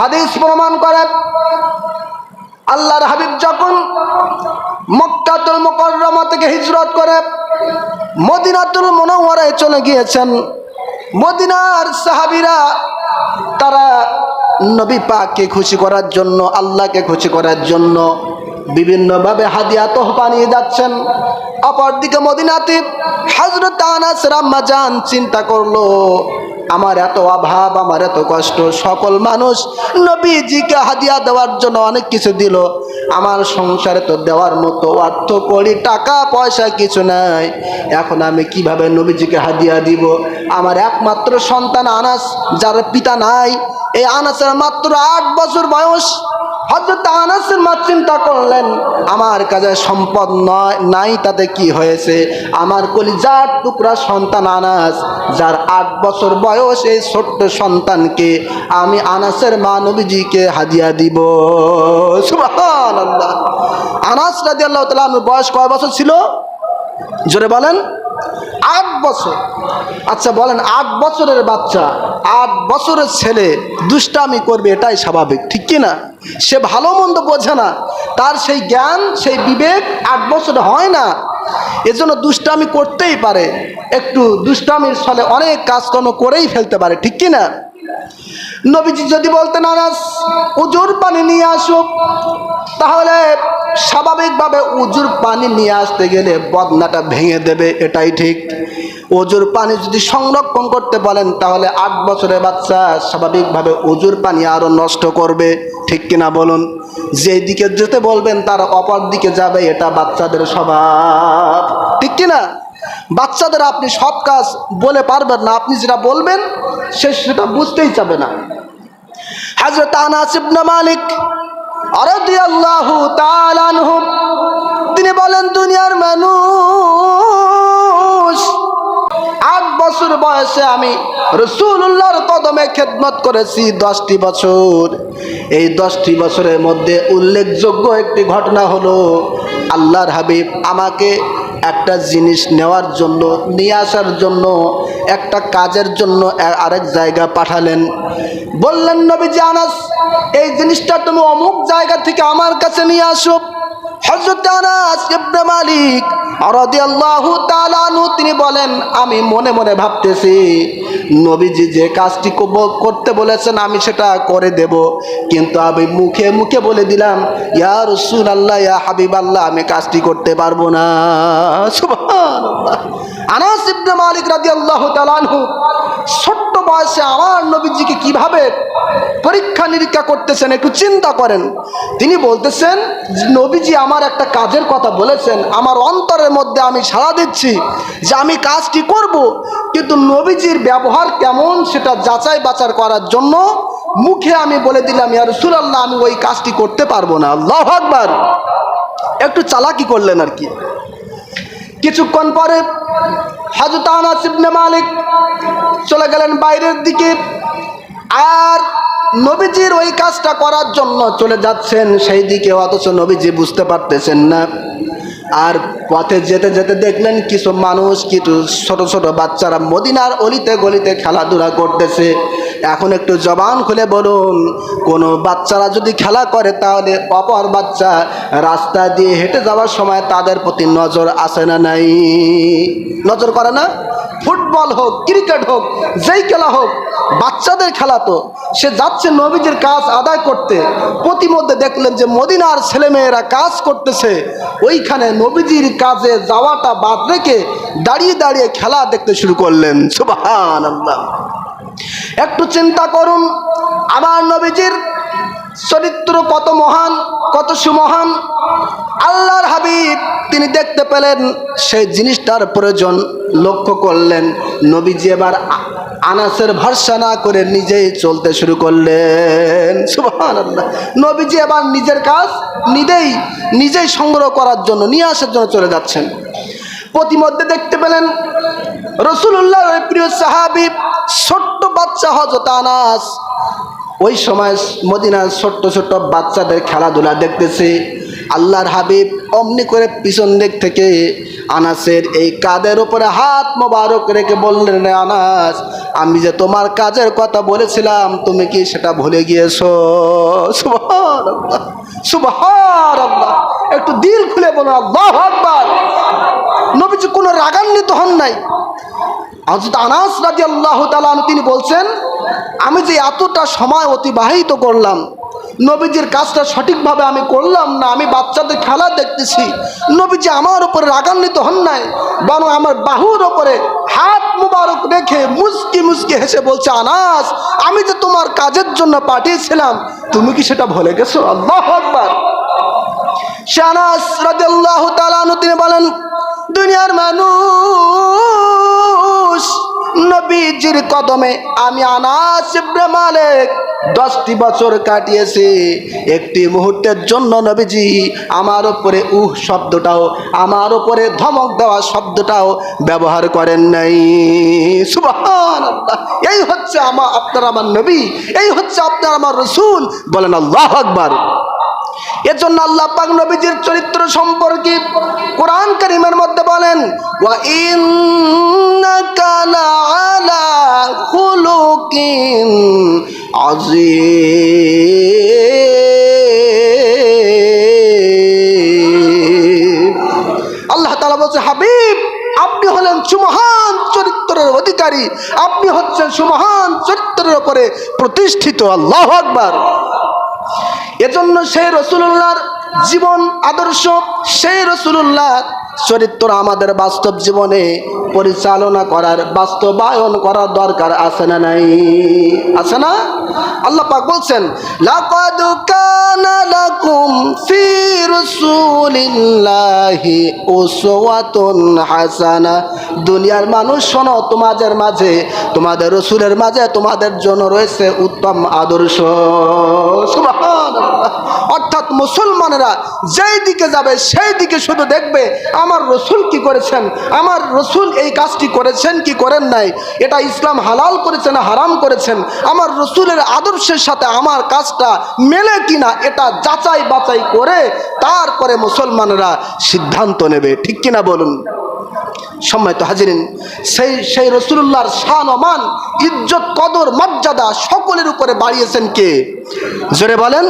হাদিস প্রমাণ করে। আল্লাহর হাবিব যখন মক্কাতুল মুকাররমা থেকে হিজরত করে মদিনাতুল মুনাওয়ারায় চলে গিয়েছেন, মদিনার সাহাবিরা তারা নবী পাককে খুশি করার জন্য, আল্লাহকে খুশি করার জন্য বিভিন্নভাবে হাদিয়া তোহফা নিয়ে যাচ্ছেন। অপরদিকে মদিনাতে হজরত আনাস রাম্মাজান চিন্তা করল আমার এত অভাব, আমার এত কষ্ট। সকল মানুষ নবীজিকে হাদিয়া দেওয়ার জন্য অনেক কিছু দিল। আমার সংসারে তো দেওয়ার মতো অর্থ করি টাকা, পয়সা কিছু নাই। এখন আমি কীভাবে নবীজিকে হাদিয়া দিব? আমার একমাত্র সন্তান আনাস, যার পিতা নাই। এই আনাসের মাত্র আট বছর বয়স। হজরত আনাসের মা চিন্তা করলেন, আমার কাছে সম্পদ নয়, নাই, তাতে কি হয়েছে? আমার কলিজার টুকরা সন্তান আনাস, যার আট বছর বয়স এই ছোট্ট সন্তানকে আমি আনাসের মা নবীজিকে হাদিয়া দিব। আনাস রাদিয়াল্লাহু তাআলা বয়স কয় বছর ছিল? জোরে বলেন। আট বছর। আচ্ছা বলেন আট বছরের বাচ্চা, আট বছরের ছেলে, দুষ্টামি করবে, এটাই স্বাভাবিক, ঠিক কি না? সে ভালো মন্দ বোঝে না, তার সেই জ্ঞান, সেই বিবেক আট বছর হয় না। এজন্য দুষ্টামি করতেই পারে, একটু দুষ্টামির ফলে অনেক কাজকর্ম করেই ফেলতে পারে, ঠিক কি না? নবীজি যদি বলতেন, আনাস উজুর পানি নিয়ে আসুক তাহলে স্বাভাবিকভাবে উজুর পানি নিয়ে আসতে গেলে বদনাটা ভেঙে দেবে, এটাই ঠিক। উজুর পানি যদি সংরক্ষণ করতে বলেন তাহলে আট বছরের বাচ্চা স্বাভাবিকভাবে উজুর পানি আরও নষ্ট করবে। ঠিক কিনা বলুন? যেই দিকে যেতে বলবেন, তার অপর দিকে যাবে, এটা বাচ্চাদের স্বভাব। ঠিক কিনা? বাচ্চাদের আপনি সব কাজ বলে পারবেন না, আপনি যেটা বলবেন, সে সেটা বুঝতেই চাবে না। হাজরত আনাস ইবনে মালিক আনহু। তিনি বলেন, দুনিয়ার মানুষ, আট বছর বয়সে আমি রসুল্লাহর কদমে খেদমত করেছি দশটি বছর। এই দশটি বছরের মধ্যে উল্লেখযোগ্য একটি ঘটনা হলো, আল্লাহর হাবিব আমাকে একটা জিনিস নেওয়ার জন্য, নিয়ে আসার জন্য, একটা কাজের জন্য আরেক জায়গা পাঠালেন। বললেন, নবীজি আনাস, এই জিনিসটা তুমি অমুক জায়গা থেকে আমার কাছে নিয়ে আসো। মালিক তিনি বলেন, আমি মনে মনে ভাবতেছি নবীজি যে কাজটি করতে বলেছেন, আমি সেটা করে দেব। কিন্তু আমি মুখে মুখে বলে দিলাম, ইয়া আল্লাহ ইয়া হাবিব আল্লাহ আমি কাজটি করতে পারব না। আনাস ইবনে মালিক রাদিয়াল্লাহু তাআলা আনহু ছোট্ট বয়সে আমার নবীজিকে কীভাবে পরীক্ষা নিরীক্ষা করতেছেন একটু চিন্তা করেন। তিনি বলতেছেন, নবীজি আমার একটা কাজের কথা বলেছেন, আমার অন্তরের মধ্যে আমি সাড়া দিচ্ছি যে আমি কাজটি করব। কিন্তু নবীজির ব্যবহার কেমন সেটা যাচাই বাছার করার জন্য মুখে আমি বলে দিলাম ইয়ার সুরাল্লাহ আমি ওই কাজটি করতে পারব না। আল্লাহ আকবার। একটু চালাকি করলেন আর কি। কিছুক্ষণ পরে হাজত আনাস মালিক চলে গেলেন বাইরের দিকে। আর নবীজির ওই কাজটা করার জন্য চলে যাচ্ছেন, সেই দিকে অথচ নবীজি বুঝতে পারতেছেন না। আর পথে যেতে যেতে দেখলেন কিছু মানুষ, কিছু ছোট ছোট বাচ্চারা মদিনার অলিতে গলিতে খেলাধুলা করতেছে। এখন একটু জবান খুলে বলুন, কোনো বাচ্চারা যদি খেলা করে তাহলে অপর বাচ্চা রাস্তা দিয়ে হেঁটে যাওয়ার সময় তাদের প্রতি নজর আসে না নাই? নজর করে না? ফুটবল হোক, ক্রিকেট হোক, যেই খেলা হোক, বাচ্চাদের খেলা তো। সে যাচ্ছে নবীজির কাজ আদায় করতে। প্রতিমধ্যে দেখলেন যে মদিনার ছেলেমেয়েরা কাজ করতেছে। ওইখানে নবীজির কাজে যাওয়াটা বাদ রেখে দাঁড়িয়ে দাঁড়িয়ে খেলা দেখতে শুরু করলেন। সুবাহান আল্লাহ একটু চিন্তা করুন, আমার নবীজির চরিত্র কত মহান, কত সুমহান। আল্লাহর হাবিব, তিনি দেখতে পেলেন সেই জিনিসটার প্রয়োজন লক্ষ্য করলেন। নবীজি এবার আনাসের ভরসা না করে নিজেই চলতে শুরু করলেন। নবীজি এবার নিজের কাজ নিজেই নিজেই সংগ্রহ করার জন্য, নিয়ে আসার জন্য চলে যাচ্ছেন। প্রতিমধ্যে দেখতে পেলেন রসুল্লাহ প্রিয় সাহাবি ছোট্ট বাচ্চা হজরত আনাস। ওই সময় মদিনার ছোট্ট ছোট্ট বাচ্চাদের খেলাধুলা দেখতেছে। আল্লাহর হাবিব অমনি করে পিছন দিক থেকে আনাসের এই কাদের উপরে হাত মোবারক রেখে বললেন আনাস, আমি যে তোমার কাজের কথা বলেছিলাম, তুমি কি সেটা ভুলে গিয়েছো? সুবহান সুবহান একটু দিল খুলে বলো, আল্লাহ আকবার। নবীজি কোনো রাগান্বিত হন নাই। হজরত আনাস রাজি আল্লাহ তালান তিনি বলছেন, আমি যে এতটা সময় অতিবাহিত করলাম নবীজির কাজটা সঠিকভাবে আমি করলাম না, আমি বাচ্চাদের খেলা দেখতেছি। নবীজি আমার উপরে রাগান্বিত হন নাই, বরং আমার বাহুর ওপরে হাত মুবারক রেখে মুসকি মুসকি হেসে বলছে, আনাস, আমি যে তোমার কাজের জন্য পাঠিয়েছিলাম, তুমি কি সেটা ভুলে গেছো? আল্লাহ আকবার। তিনি বলেন, দুনিয়ার মানুষ নবীজির কদমে আমি আনাস ইবনে মালিক দশটি বছর কাটিয়েছে। একটি মুহূর্তের জন্য নবীজি আমার ওপরে উহ শব্দটাও, আমার ওপরে ধমক দেওয়া শব্দটাও ব্যবহার করেন নাই। এই হচ্ছে আমার আপনার আমার নবী, এই হচ্ছে আপনার আমার রসুল, বলেন আল্লাহ আকবার। এজন্য আল্লাহ পাক নবীজির চরিত্র সম্পর্কে কোরআন কারিমের মধ্যে বলেন, ওয়া ইন্নাকা লাআলা খুলুকিন আল্লাহ তাআলা বলছে, হাবিব, আপনি হলেন সুমহান চরিত্রের অধিকারী। আপনি হচ্ছেন সুমহান চরিত্রের উপরে প্রতিষ্ঠিত। আল্লাহ আকবার। এজন্য সেই রসুল্লাহর জীবন আদর্শ, সেই রসুল্লাহ চরিত্র আমাদের বাস্তব জীবনে পরিচালনা করার, বাস্তবায়ন করার দরকার আছে না নাই? আছে না? আল্লাহ পাক বলছেন, লাকাদ কানা লাকুম ফি রাসূলিল্লাহি উসওয়াতুন হাসানা। দুনিয়ার মানুষ, শোনো, তোমাদের মাঝে, তোমাদের রসুলের মাঝে তোমাদের জন্য রয়েছে উত্তম আদর্শ। সুবহানাল্লাহ। অর্থাৎ মুসলমানেরা যেই দিকে যাবে, সেই দিকে শুধু দেখবে আমার রসুল কি করেছেন, আমার রসুল এই কাজটি করেছেন কি করেন নাই, এটা ইসলাম হালাল করেছেন হারাম করেছেন, আমার রসুলের আদর্শের সাথে আমার কাজটা মেলে কিনা এটা যাচাই বাছাই করে তারপরে মুসলমানেরা সিদ্ধান্ত নেবে। ঠিক কিনা বলুন? সম্মানিত হাজিরিন, সেই সেই রসুল্লাহর শান মান, ইজ্জত, কদর, মর্যাদা সকলের উপরে বাড়িয়েছেন কে? জোরে বলেন।